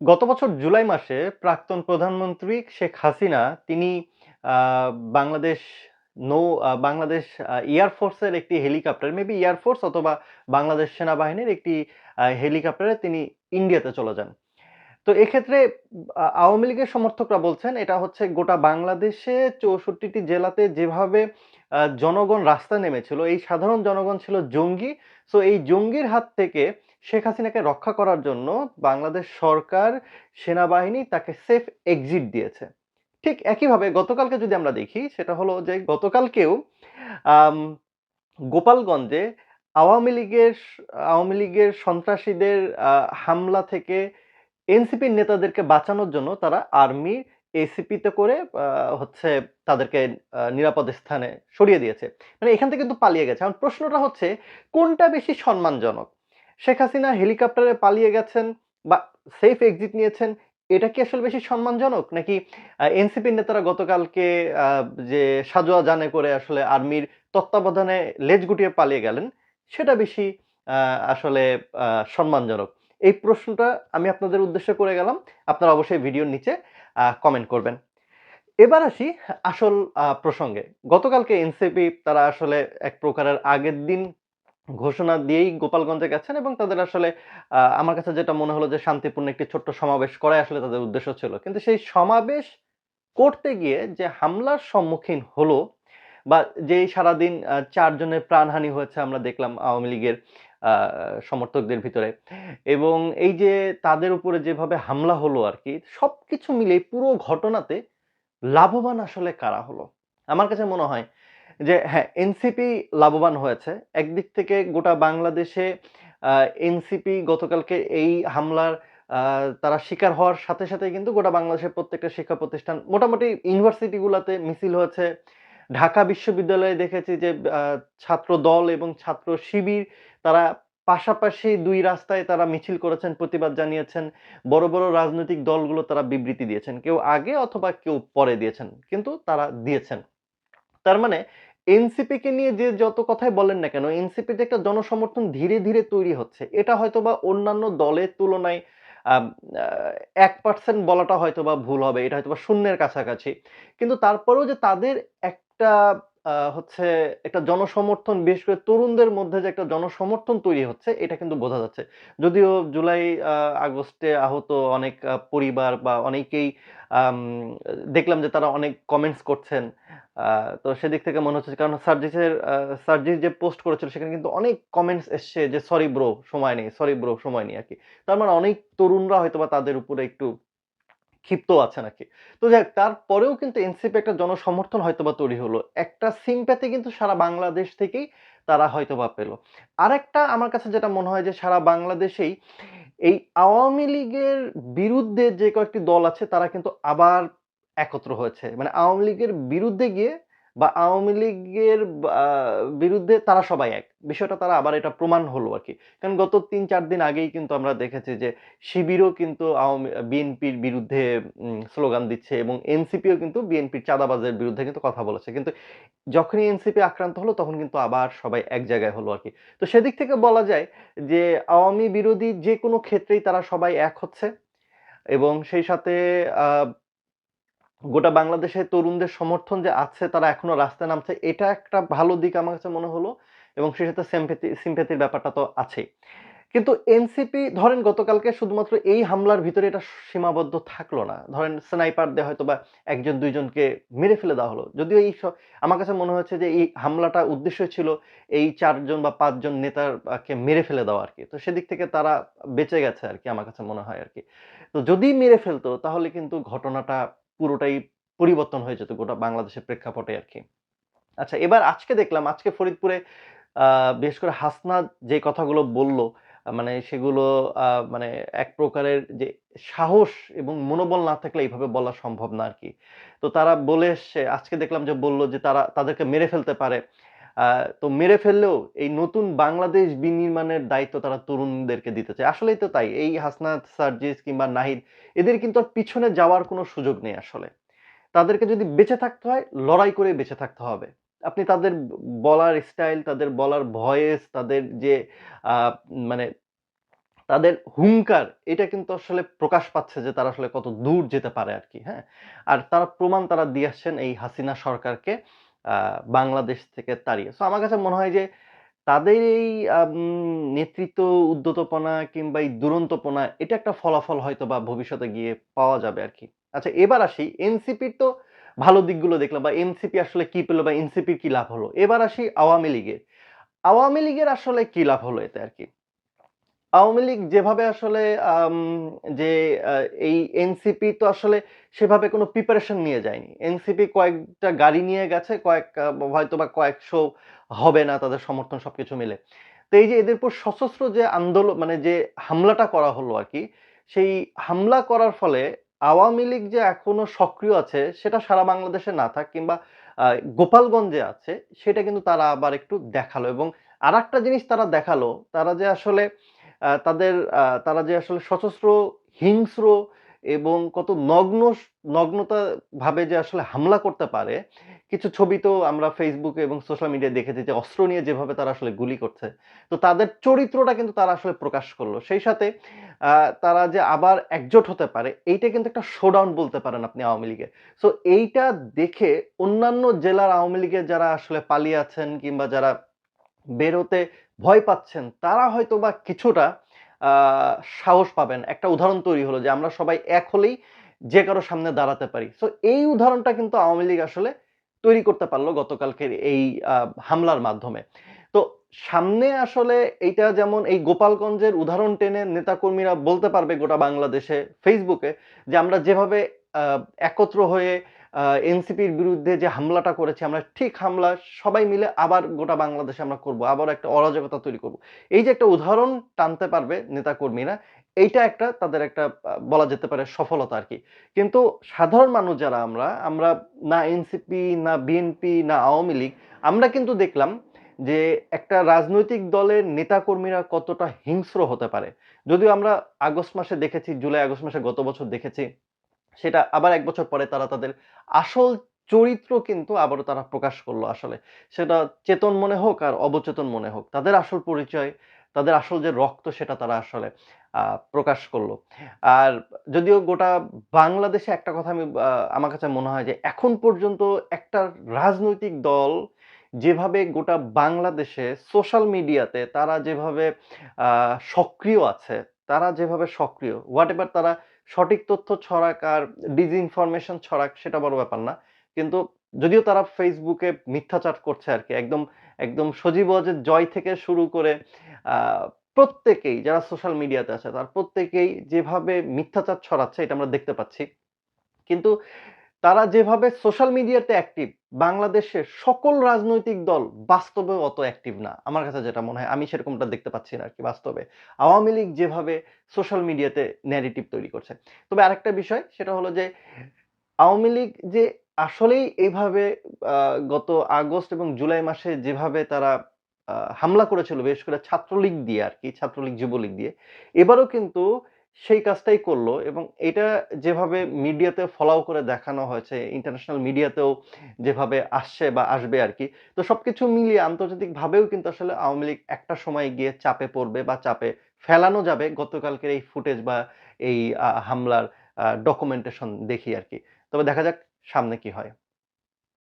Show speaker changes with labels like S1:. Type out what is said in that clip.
S1: গত বছর জুলাই মাসে প্রাক্তন প্রধানমন্ত্রী শেখ হাসিনা তিনি বাংলাদেশ নৌ বাংলাদেশ আ এয়ার ফোর্সের একটি হেলিকপ্টার মেবি এয়ার ফোর্স অথবা বাংলাদেশ সেনাবাহিনীর একটি হেলিকপ্টারে তিনি ইন্ডিয়াতে চলে যান। তো এক্ষেত্রে আওয়ামী লীগের সমর্থকরা বলছেন এটা হচ্ছে গোটা বাংলাদেশে চৌষট্টিটি জেলাতে যেভাবে জনগণ রাস্তায় নেমেছিল, এই সাধারণ জনগণ ছিল জঙ্গি। সো এই জঙ্গির হাত থেকে শেখ হাসিনাকে রক্ষা করার জন্য বাংলাদেশ সরকার, সেনাবাহিনী তাকে সেফ এক্সিট দিয়েছে। ঠিক একইভাবে গতকালকে যদি আমরা দেখি সেটা হলো যে গতকালকেও গোপালগঞ্জে আওয়ামী লীগের আওয়ামী লীগের সন্ত্রাসীদের হামলা থেকে এনসিপির নেতাদেরকে বাঁচানোর জন্য তারা আর্মি এসিপিতে করে হচ্ছে তাদেরকে নিরাপদ স্থানে সরিয়ে দিয়েছে। মানে এখান থেকে কিন্তু পালিয়ে গেছে। এখন প্রশ্নটা হচ্ছে কোনটা বেশি সম্মানজনক? শেখ হাসিনা হেলিকপ্টারে পালিয়ে গেছেন বা সেফ এক্সিট নিয়েছেন, এটা কি আসলে বেশি সম্মানজনক? নাকি এনসিপির নেতারা গতকালকে যে সাজোয়া জানে করে আসলে আর্মির তত্ত্বাবধানে লেজ গুটিয়ে পালিয়ে গেলেন, সেটা বেশি আসলে সম্মানজনক? এই প্রশ্নটা আমি আপনাদের উদ্দেশ্যে করে গেলাম। আপনারা অবশ্যই ভিডিওর নিচে কমেন্ট করবেন। এবার আসি আসল প্রসঙ্গে। গতকালকে এনসিপি তারা আসলে এক প্রকারের আগের দিন ঘোষণা দিয়েই গোপালগঞ্জে গেছেন এবং তাদের আসলে আমার কাছে যেটা মনে হলো যে শান্তিপূর্ণ একটি ছোট্ট সমাবেশ করাই আসলে তাদের উদ্দেশ্য ছিল। কিন্তু সেই সমাবেশ করতে গিয়ে যে হামলার সম্মুখীন হলো বা যেই সারাদিন চারজনের প্রাণহানি হয়েছে আমরা দেখলাম আওয়ামী লীগের সমর্থকদের ভিতরে এবং এই যে তাদের উপরে যেভাবে হামলা হলো আরকি, সবকিছু মিলিয়ে পুরো ঘটনাতে লাভবান আসলে কারা হলো? আমার কাছে মনে হয় যে হ্যাঁ, এনসিপি লাভবান হয়েছে। একদিক থেকে গোটা বাংলাদেশে এনসিপি গতকালকে এই হামলার তারা শিকার হওয়ার সাথে, সাথে কিন্তু গোটা বাংলাদেশের প্রত্যেকটা শিক্ষা প্রতিষ্ঠান মোটামুটি ইউনিভার্সিটি গুলাতে মিছিল হয়েছে। ঢাকা বিশ্ববিদ্যালয়ে দেখেছি যে ছাত্র দল এবং ছাত্র শিবির তারা পাশাপাশি দুই রাস্তায় তারা মিছিল করেছেন, প্রতিবাদ জানিয়েছেন। বড়, বড় রাজনৈতিক দলগুলো তারা বিবৃতি দিয়েছেন। কেউ আগে অথবা কেউ পরে দিয়েছেন। কিন্তু তারা দিয়েছেন। তার মানে এনসিপিকে নিয়ে যে যত কথাই বলেন না কেন, এনসিপির যে একটা জনসমর্থন ধীরে, ধীরে তৈরি হচ্ছে। এটা হয়তো বা অন্যান্য দলের তুলনায় এক পার্সেন্ট বলাটা হয়তো বা ভুল হবে। এটা হয়তো বা শূন্যের কাছাকাছি। কিন্তু তারপরেও যে তাদের একটা হচ্ছে একটা জনসমর্থন বিশেষ করে তরুণদের মধ্যে যে একটা জনসমর্থন তৈরি হচ্ছে, এটা কিন্তু বোঝা যাচ্ছে। যদিও জুলাই আগস্টে আহত অনেক পরিবার বা অনেকেই দেখলাম যে তারা অনেক কমেন্টস করছেন। তো সেদিক থেকে মনে হচ্ছে কারণ সার্জিসের সার্জিস যে পোস্ট করেছিল সেখানে কিন্তু অনেক কমেন্টস এসছে যে, "সরি ব্রো সময় নেই, সরি ব্রো সময় নেই" আর কি তার মানে অনেক তরুণরা হয়তো বা তাদের উপরে একটু ক্ষিপ্ত আছে নাকি তো যাই তারপরেও কিন্তু এনসিপি একটা জনসমর্থন হয়তোবা তৈরি হলো। একটা সিম্প্যাথি কিন্তু সারা বাংলাদেশ থেকেই তারা হয়তোবা পেল। আরেকটা আমার কাছে যেটা মনে হয় যে সারা বাংলাদেশেই এই আওয়ামী লীগের বিরুদ্ধে যে কয়েকটি দল আছে, তারা কিন্তু আবার একত্র হয়েছে। মানে আওয়ামী লীগের বিরুদ্ধে গিয়ে বা আওয়ামী লীগের বিরুদ্ধে তারা সবাই এক। বিষয়টা তারা আবার এটা প্রমাণ হলো আর কি কারণ গত ৩-৪ দিন আগেই কিন্তু আমরা দেখেছি যে শিবিরও কিন্তু আওয়ামী, বিএনপির বিরুদ্ধে স্লোগান দিচ্ছে এবং এনসিপিও কিন্তু বিএনপির চাঁদাবাজের বিরুদ্ধে কিন্তু কথা বলেছে। কিন্তু যখনই এনসিপি আক্রান্ত হলো তখন কিন্তু আবার সবাই এক জায়গায় হলো আর কি তো সেদিক থেকে বলা যায় যে আওয়ামী বিরোধী যে কোনো ক্ষেত্রেই তারা সবাই এক হচ্ছে এবং সেই সাথে গোটা বাংলাদেশে তরুণদের সমর্থন যে আছে, তারা এখনও রাস্তায় নামছে, এটা একটা ভালো দিক আমার কাছে মনে হলো এবং সেই সাথে সিম্প্যাথির ব্যাপারটা তো আছেই। কিন্তু এনসিপি ধরেন গতকালকে শুধুমাত্র এই হামলার ভিতরে এটা সীমাবদ্ধ থাকল না। ধরেন স্নাইপার দিয়ে হয়তো বা একজন, দুইজনকে মেরে ফেলে দেওয়া হলো। যদিও এই আমার কাছে মনে হয়েছে যে এই হামলাটা উদ্দেশ্য ছিল এই চারজন বা ৫ জন নেতার কে মেরে ফেলে দেওয়া আর কি তো সেদিক থেকে তারা বেঁচে গেছে আর কি, আমার কাছে মনে হয় আর কি তো যদি মেরে ফেলতো, তাহলে কিন্তু ঘটনাটা পুরোটাই পরিবর্তন হয়ে যেত গোটা বাংলাদেশের প্রেক্ষাপটে আর কি আচ্ছা এবার আজকে দেখলাম আজকে ফরিদপুরে বিশেষ করে হাসনা যে কথাগুলো বলল, মানে সেগুলো মানে এক প্রকারের যে সাহস এবং মনোবল না থাকলে এইভাবে বলা সম্ভব না আর কি তো তারা বলে এসছে আজকে দেখলাম যে বলল যে তারা তাদেরকে মেরে ফেলতে পারে। তো মেরে ফেললেও এই নতুন বাংলাদেশ বিনির্মাণের দায়িত্ব তারা তরুণদেরকে দিতে চায়। আসলেই তো তাই। এই হাসনাত, সার্জিস কিংবা নাহিদ এদের কিন্তু আর পিছনে যাওয়ার কোনো সুযোগ নেই আসলে। তাদেরকে যদি বেঁচে থাকতে হয়, লড়াই করে বেঁচে থাকতে হবে। আপনি তাদের বলার স্টাইল, তাদের বলার ভয়েস, তাদের যে মানে তাদের হুঙ্কার এটা কিন্তু আসলে প্রকাশ পাচ্ছে যে তারা আসলে কত দূর যেতে পারে আর কি হ্যাঁ? আর তারা প্রমাণ তারা দিয়ে আসছেন এই হাসিনা সরকারকে বাংলাদেশ থেকে তাড়িয়ে। সো আমার কাছে মনে হয় যে, তাদের এই নেতৃত্ব উদ্যতপনা কিংবা এই দুরন্তপনা, এটা একটা ফলাফল হয়তো বা ভবিষ্যতে গিয়ে পাওয়া যাবে আর কি আচ্ছা এবার আসি এনসিপির তো ভালো দিকগুলো দেখলাম বা এনসিপি আসলে কি পেল বা এনসিপির কি লাভ হলো? এবার আসি আওয়ামী লীগের। আওয়ামী লীগের আসলে কি লাভ হলো এতে আরকি? আওয়ামী লীগ যেভাবে আসলে যে এই এনসিপি তো আসলে সেভাবে কোনো প্রিপারেশন নিয়ে যায়নি। এনসিপি কয়েকটা গাড়ি নিয়ে গেছে, কয়েক আ হয়তোবা কয়েকশো হবে না তাদের সমর্থন সব কিছু মিলে। তো এই যে এদের উপর সশস্ত্র যে আন্দোলন মানে যে হামলাটা করা হলো আর কি সেই হামলা করার ফলে আওয়ামী লীগ যে এখনও সক্রিয় আছে সেটা সারা বাংলাদেশে না থাক কিংবা গোপালগঞ্জে আছে সেটা কিন্তু তারা আবার একটু দেখাল এবং আরেকটা জিনিস তারা দেখাল, তারা যে আসলে তাদের তারা যে আসলে সশস্ত্র, হিংস্র এবং কত নগ্ন নগ্নতা ভাবে যে আসলে হামলা করতে পারে, কিছু ছবি তো আমরা ফেসবুকে এবং সোশ্যাল মিডিয়ায় দেখেছি যে অস্ত্র নিয়ে যেভাবে তারা আসলে গুলি করছে। তো তাদের চরিত্রটা কিন্তু তারা আসলে প্রকাশ করল। সেই সাথে তারা যে আবার একজোট হতে পারে এইটা কিন্তু একটা শোডাউন বলতে পারেন আপনি আওয়ামী লীগের। সো এইটা দেখে অন্যান্য জেলার আওয়ামী লীগের যারা আসলে পালিয়ে আছেন কিংবা যারা বেরোতে ভয় পাচ্ছেন, তারা হয়তোবা কিছুটা সাহস পাবেন। একটা উদাহরণ তৈরি হলো যে, আমরা সবাই এক হলেই যে কারও সামনে দাঁড়াতে পারি। সো এই উদাহরণটা কিন্তু আওয়ামী লীগ আসলে তৈরি করতে পারল গতকালকের এই হামলার মাধ্যমে। তো, সামনে আসলে এইটা যেমন এই গোপালগঞ্জের উদাহরণ টেনে নেতাকর্মীরা বলতে পারবে গোটা বাংলাদেশে ফেসবুকে যে আমরা যেভাবে একত্র হয়ে এনসিপির বিরুদ্ধে যে হামলাটা করেছে আমরা ঠিক হামলা সবাই মিলে আবার গোটা বাংলাদেশে আমরা করব। আবারও একটা অরাজকতা তৈরি করব। এই যে একটা উদাহরণ টানতে পারবে নেতাকর্মীরা, এইটা একটা তাদের একটা বলা যেতে পারে সফলতা আর কি কিন্তু সাধারণ মানুষ যারা আমরা, আমরা না এনসিপি, না বিএনপি, না আওয়ামী লীগ আমরা কিন্তু দেখলাম যে একটা রাজনৈতিক দলের নেতাকর্মীরা কতটা হিংস্র হতে পারে। যদিও আমরা আগস্ট মাসে দেখেছি, জুলাই আগস্ট মাসে গত বছর দেখেছি। সেটা আবার এক বছর পরে তারা তাদের আসল চরিত্র কিন্তু আবারও তারা প্রকাশ করল আসলে। সেটা চেতন মনে হোক আর অবচেতন মনে হোক। তাদের আসল পরিচয়, তাদের আসল যে রক্ত সেটা তারা আসলে প্রকাশ করল আর যদিও গোটা বাংলাদেশে একটা কথা আমি আমার কাছে মনে হয় যে এখন পর্যন্ত একটা রাজনৈতিক দল যেভাবে গোটা বাংলাদেশে সোশ্যাল মিডিয়াতে তারা যেভাবে সক্রিয় আছে, তারা যেভাবে সক্রিয় হোয়াটএভার তারা সঠিক তথ্য ছড়াক আর ডিসইনফরমেশন ছড়াক সেটা বড় ব্যাপার না। কিন্তু যদিও তারা ফেসবুকে মিথ্যাচার করছে আর কি একদম, একদম সজীব ওয়াজেদ জয় থেকে শুরু করে প্রত্যেকেই যারা সোশ্যাল মিডিয়াতে আছে তারা প্রত্যেকেই যেভাবে মিথ্যাচার ছড়াচ্ছে এটা আমরা দেখতে পাচ্ছি। কিন্তু তারা যেভাবে সোশ্যাল মিডিয়াতে অ্যাক্টিভ, বাংলাদেশের সকল রাজনৈতিক দল বাস্তবে অত অ্যাক্টিভ না। আমার কাছে যেটা মনে হয় আমি সেরকমটা দেখতে পাচ্ছি না আর কি বাস্তবে। আওয়ামী লীগ যেভাবে সোশ্যাল মিডিয়াতে ন্যারেটিভ তৈরি করছে। তবে আরেকটা বিষয় সেটা হলো যে আওয়ামী লীগ যে আসলেই এইভাবে গত আগস্ট এবং জুলাই মাসে যেভাবে তারা হামলা করেছিল বিশেষ করে ছাত্রলীগ দিয়ে আর কি ছাত্রলীগ, যুবলীগ দিয়ে। এবারও কিন্তু সেই কাজটাই করল এবং এটা যেভাবে মিডিয়াতে ফলাও করে দেখানো হয়েছে, ইন্টারন্যাশনাল মিডিয়াতেও যেভাবে আসছে বা আসবে আর কি তো সব কিছু মিলিয়ে আন্তর্জাতিকভাবেও কিন্তু আসলে আওয়ামী লীগ একটা সময় গিয়ে চাপে পড়বে বা চাপে ফেলানো যাবে গতকালকের এই ফুটেজ বা এই হামলার ডকুমেন্টেশন দেখি আর কি তবে দেখা যাক সামনে কি হয়।